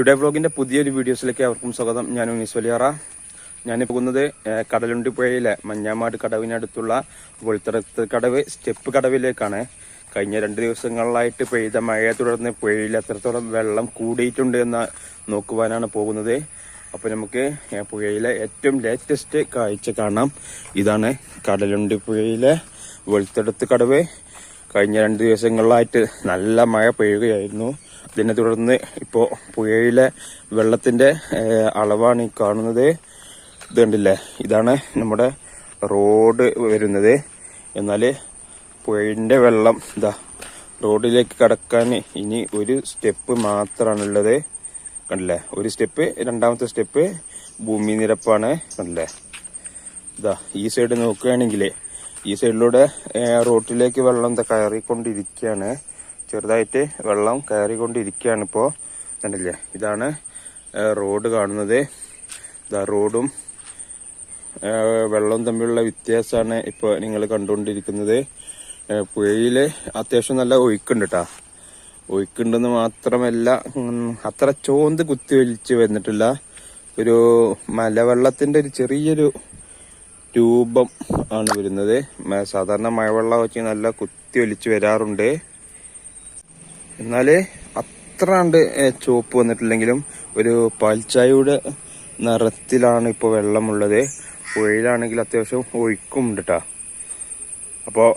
Today വ്ളോഗിന്റെ പുതിയൊരു വീഡിയോസിലേക്ക് അവർക്കും സ്വാഗതം. ഞാൻ ഉനീസ് വലിയാറ. ഞാൻ പോകുന്നത് കടലുണ്ടിപ്പുഴയിലെ കടലുണ്ടി പുഴയിലെ മഞ്ഞാമാട് കടവിനടുത്തുള്ള വെളുത്തറത്ത് കടവ് സ്റ്റെപ്പ് കടവിലേക്കാണ്. കഴിഞ്ഞ രണ്ട് ദിവസങ്ങളിലായിട്ട് പെയ്ത മഴയെ തുടർന്ന് പുഴയിൽ എത്രത്തോളം വെള്ളം കൂടിയിട്ടുണ്ട് എന്ന് നോക്കുവാനാണ് പോകുന്നത്. അപ്പോൾ നമുക്ക് പുഴയിലെ ഏറ്റവും ലേറ്റസ്റ്റ് കാഴ്ച കാണാം. ഇതാണ് കടലുണ്ടി പുഴയിലെ വെളുത്തെടുത്ത് കടവ്. കഴിഞ്ഞ രണ്ട് ദിവസങ്ങളിലായിട്ട് നല്ല മഴ പെയ്യുകയായിരുന്നു. ഇതിനെ തുടർന്ന് ഇപ്പോൾ പുഴയിലെ വെള്ളത്തിന്റെ അളവാണ് ഈ കാണുന്നത്. ഇത് കണ്ടില്ലേ? ഇതാണ് നമ്മുടെ റോഡ് വരുന്നത്. എന്നാൽ പുഴയിന്റെ വെള്ളം ഇതാ റോഡിലേക്ക് കടക്കാൻ ഇനി ഒരു സ്റ്റെപ്പ് മാത്രമാണുള്ളത് കണ്ടില്ലേ? ഒരു സ്റ്റെപ്പ് രണ്ടാമത്തെ സ്റ്റെപ്പ് ഭൂമി നിരപ്പാണ്. കണ്ടില്ലേ? ഇതാ ഈ സൈഡ് നോക്കുകയാണെങ്കിൽ ഈ സൈഡിലൂടെ റോട്ടിലേക്ക് വെള്ളം എന്താ കയറിക്കൊണ്ടിരിക്കുകയാണ് ചെറുതായിട്ട് വെള്ളം കയറിക്കൊണ്ടിരിക്കുകയാണ് ഇപ്പോൾ കണ്ടില്ലേ? ഇതാണ് റോഡ് കാണുന്നത്. ഇതാ റോഡും വെള്ളം തമ്മിലുള്ള വ്യത്യാസമാണ് ഇപ്പോൾ നിങ്ങൾ കണ്ടുകൊണ്ടിരിക്കുന്നത്. പുഴയിൽ അത്യാവശ്യം നല്ല ഒഴുക്കുണ്ട് കേട്ടോ ഒഴുക്കുണ്ടെന്ന് മാത്രമല്ല അത്ര ചോന്ത് കുത്തി വലിച്ച് വന്നിട്ടില്ല. ഒരു മലവെള്ളത്തിന്റെ ഒരു ചെറിയൊരു രൂപം ആണ് വരുന്നത്. സാധാരണ മഴവെള്ളം വെച്ച് നല്ല കുത്തി ഒലിച്ച് വരാറുണ്ട്. എന്നാൽ അത്ര കണ്ട് ചുവപ്പ് വന്നിട്ടില്ലെങ്കിലും ഒരു പാൽച്ചായയുടെ നിറത്തിലാണ് ഇപ്പോൾ വെള്ളമുള്ളത്. പുഴയിലാണെങ്കിൽ അത്യാവശ്യം ഒഴുക്കും ഉണ്ട് കേട്ടോ അപ്പോൾ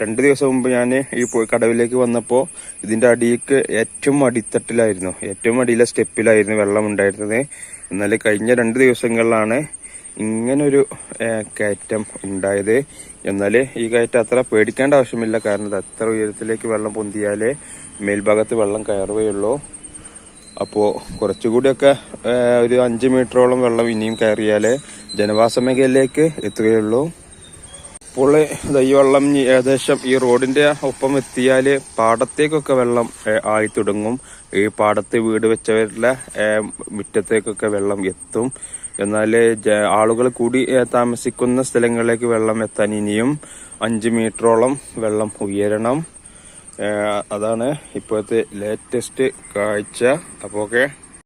രണ്ട് ദിവസം മുമ്പ് ഞാൻ ഈ കടവിലേക്ക് വന്നപ്പോൾ ഇതിന്റെ അടിയിക്ക് ഏറ്റവും അടിത്തട്ടിലായിരുന്നു. ഏറ്റവും അടിയിലെ സ്റ്റെപ്പിലായിരുന്നു വെള്ളം ഉണ്ടായിരുന്നത്. എന്നാൽ കഴിഞ്ഞ രണ്ട് ദിവസങ്ങളിലാണ് ഇങ്ങനൊരു കയറ്റം ഉണ്ടായത്. എന്നാൽ ഈ കയറ്റം അത്ര പേടിക്കേണ്ട ആവശ്യമില്ല. കാരണം അത്ര ഉയരത്തിലേക്ക് വെള്ളം പൊന്തിയാലേ മേൽഭാഗത്ത് വെള്ളം കയറുകയുള്ളൂ. അപ്പോൾ കുറച്ചുകൂടിയൊക്കെ ഒരു അഞ്ച് മീറ്ററോളം വെള്ളം ഇനിയും കയറിയാലേ ജനവാസ മേഖലയിലേക്ക് എത്തുകയുള്ളൂ. ദാ ഈ വെള്ളം ഏകദേശം ഈ റോഡിന്റെ ഒപ്പം എത്തിയാൽ പാടത്തേക്കൊക്കെ വെള്ളം ആയി തുടങ്ങും ഈ പാടത്ത് വീട് വെച്ചവരിലെ മുറ്റത്തേക്കൊക്കെ വെള്ളം എത്തും. എന്നാൽ ആളുകൾ കൂടി താമസിക്കുന്ന സ്ഥലങ്ങളിലേക്ക് വെള്ളം എത്താൻ ഇനിയും അഞ്ച് മീറ്ററോളം വെള്ളം ഉയരണം. അതാണ് ഇപ്പോഴത്തെ ലേറ്റസ്റ്റ് കാഴ്ച. അപ്പോൾ ഓക്കെ.